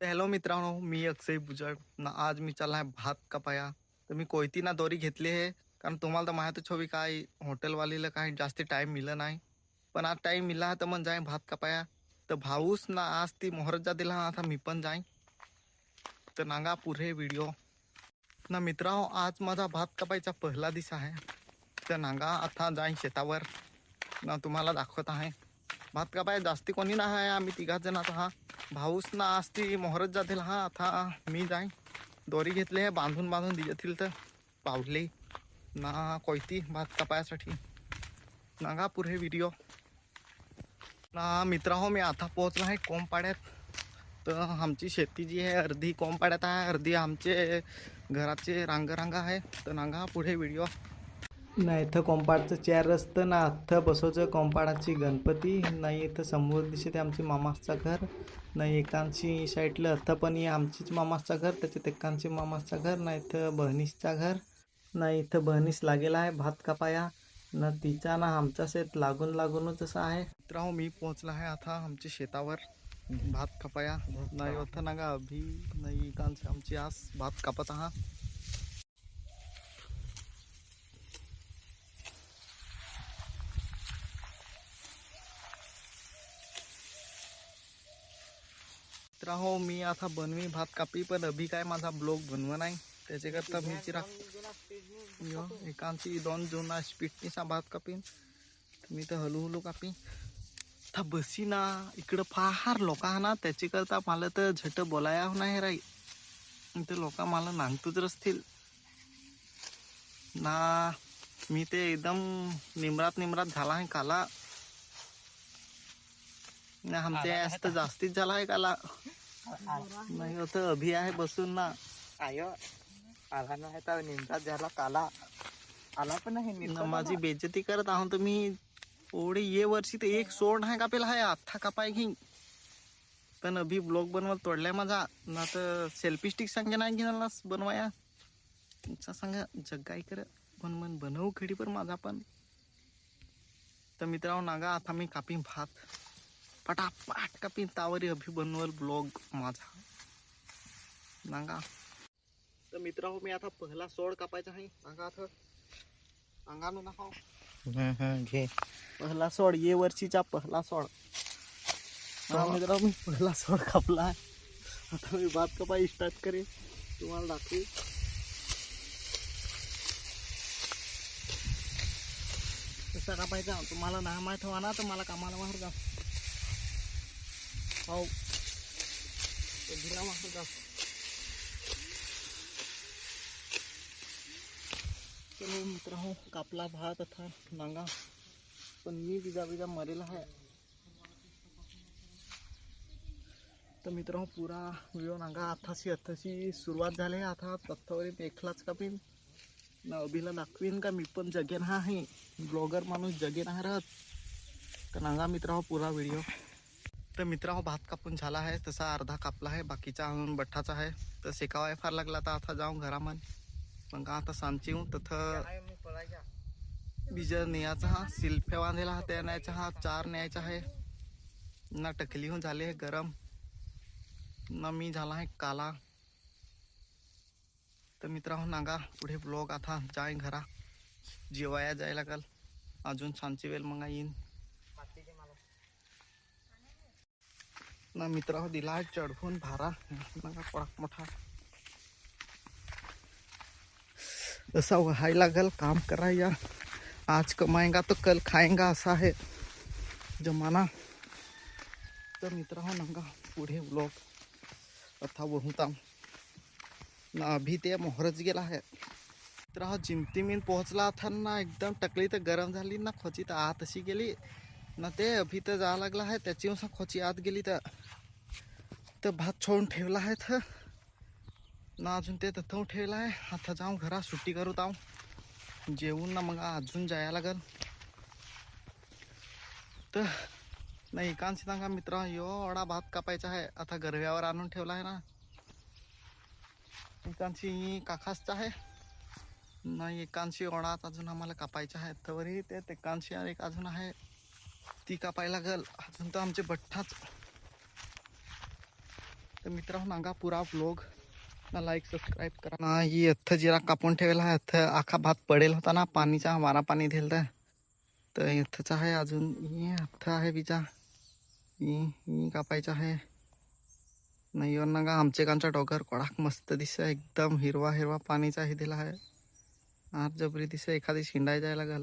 Hello मित्रांनो मी अक्षय भुजळ ना आज मी चालला आहे भात कापाया. तर मी कोयती ना दोरी घेतली आहे. कारण तुम्हाला तर माहीतच हवी काय हॉटेलवालीला काही जास्त टाईम मिळलं नाही. पण आज टाईम मिला तर मग जाईन भात कापाया. तर भाऊस ना आज ती मोहरजा दिला आता मी पण जाईन. तर नांगा पुरे व्हिडिओ ना मित्रांनो आज माझा भात कापायचा पहिला दिस आहे. तर नांगा आता जाईन शेतावर. ना तुम्हाला दाखवत आहे. भात कापाय जास्ती कोणी नाही आहे आम्ही तिघाच जण आता हा भाऊस ना आज ती मोहरत जातील. हा आता मी जाईन. दोरी घेतले बांधून बांधून दितील तर. पावले ना कोयती भात कापायासाठी. नागा पुरे व्हिडिओ ना मित्रांनो हो, मी आता पोहोचलो आहे कोंबपाड्यात तर आमची शेती जी आहे अर्धी कोंबपाड्यात आहे अर्धी आमचे घराचे रांगरांगा आहे. तर नागा पुढे व्हिडिओ नाही इथं कोंपाडचं चार असतं ना इथं बसवचं कोंपाडाची गणपती. नाही इथं समोर दिसते आमची मामाचं घर. नाही एकांशी साईडलं इथं पण हे आमचीच मामाचं घर त्याच्यात एकांशी मामाचं घर नाही इथं बहिणीचं घर. नाही इथं बहिणीस लागेला आहे भात कापाया. ना तिचा ना आमचा शेत लागून लागूनच असं आहे. मित्रांनो मी पोहोचला आहे आता आमच्या शेतावर. भात कापाया. नाही होतं ना गा अभि. नाही इकांशी आमची आज भात कापत आहात तर हो मी आता बनवी भात कापी पण अभि काय माझा ब्लॉग बनव नाही. त्याच्याकरता मी चिरा यो, एकांची दोन जुना स्पीडनीचा भात कापीन. मी तर हळूहळू कापीन कापी. था बसी ना इकडं फार लोक हा ना त्याच्याकरता मला तर झट बोलाया नाही राही ते लोक मला नांगतूच असतील ना मी ते एकदम निमरात निमरात झाला आहे काला. ना आमच्या यास तर जास्तीच झाला आहे काला. नाही होतं अभि आहे बसून ना. आयो आला नाही तर निमतात झाला काला. आला पण नाही माझी बेइज्जती करत आहो तुम्ही. ओढे ये वर्षी तर एक सोड नाही कापेला आहे आत्ता कापाय घेईन. पण अभि ब्लॉग बनवत तोडलाय माझा. ना तर सेल्फी स्टिक सांगे नाही घेणार बनवाया. तुमचा सांगा जग्गाई कर. पण मन बनवू खडी पण माझा पण. तर मित्रांनो नागा आता मी कापीन भात. पटापट कापीन तावरी अभि बनवल ब्लॉग माझा. नागा. तर मित्रांनो मी आता पहिला सोड कापायचा आहे. सांगा आता. अंगानो नका. घे. पहिला सोड ये वर्षीचा पहिला सोड. हा. मित्रांनो मी पहिला सोड कापला आहे. आता मी भात कपाई स्टार्ट करेन. तुम्हाला दाखवी. कसा कापायचा? तुम्हाला नाही माहीत हवा ना तर मला कामाला बाहेर जा. हो. बाहेर जा चलो मित्रांनो हो, कापला भात आता नांगा. पण मी विजा विजा मरेला आहे. तर मित्रांनो हो, पुरा व्हिडिओ नांगा. आताशी आताशी सुरुवात झाली आहे. आता तत्तावरीत एकलाच कापीन ना अभिला दाखवीन का? मी पण जगेन हा आहे. ब्लॉगर माणूस जगेन आहे राहत तर नांगा मित्रांनो हो, पुरा व्हिडिओ. तर मित्रांनो भात कापून झाला आहे. तसा अर्धा कापला आहे. बाकीचा अजून बठ्ठाचा आहे. तर शेकावाय फार लागला तर आता जाऊन घरामध्ये मग आता सांची येऊ तथं बीज न्यायचा हा सिल्फ्या बांधायला हा त्या न्यायचा हा चार न्यायचा आहे. ना टकली होऊन झाली आहे गरम. ना मी झाला आहे काला. तर मित्रांनो नागा पुढे ब्लॉग आता जाईन घरा. जेवाया जायला लागल. अजून सांची वेल मग येईन. ना मित्रांनो दिला आहे चढवून भारा नागा पडाक मोठा. असा व्हायला लागल काम कराया आज कमाएगा तो कल खाएगा असा आहे जमाना. तर मित्र हो नंगा पुढे ब्लॉग अथा बहुता ना अभी ते मोहरच गेला आहे. मित्र हा जिमतीमीन पोहोचला था ना एकदम टकली तर गरम झाली ना खोची तर आत अशी गेली. ना ते अभी तर जा लागला आहे त्याची उसा खोची आत गेली तर तर भात छोडून ठेवला आहे तर ना अजून ते तथं ठेवलं आहे आता जाऊन घरात सुट्टी करू ताव जेवून ना मग अजून जायला लागल। तर नाही एकांशी सांगा मित्र एवढा भात कापायचा आहे आता गरव्यावर आणून ठेवला आहे ना। एकांशी काखासचा आहे नाही एकांशी ओढाच अजून आम्हाला कापायचा आहे तरी ते एकांशी एक अजून आहे। ती कापायला लागल. अजून तर आमचे बठ्ठाच तर मित्रांनो नागा पुरा ब्लॉग ना लाईक सबस्क्राईब करा. ना ही अथ्थ जिरा कापून ठेवला आहे. अथ्थ आखा भात पडेल होता ना पाणीचा वारा पाणी दिल तर इथंचा आहे अजून. ही अथ्थ आहे बिचा. ही ही कापायचं आहे. नाही हो, ना का आमचे कांचा डोगर कोडाक मस्त दिसत एकदम हिरवा हिरवा पाणीचा हे दिला आहे. आर जबरी दिसत एखादी शिंडाय जायला लागल.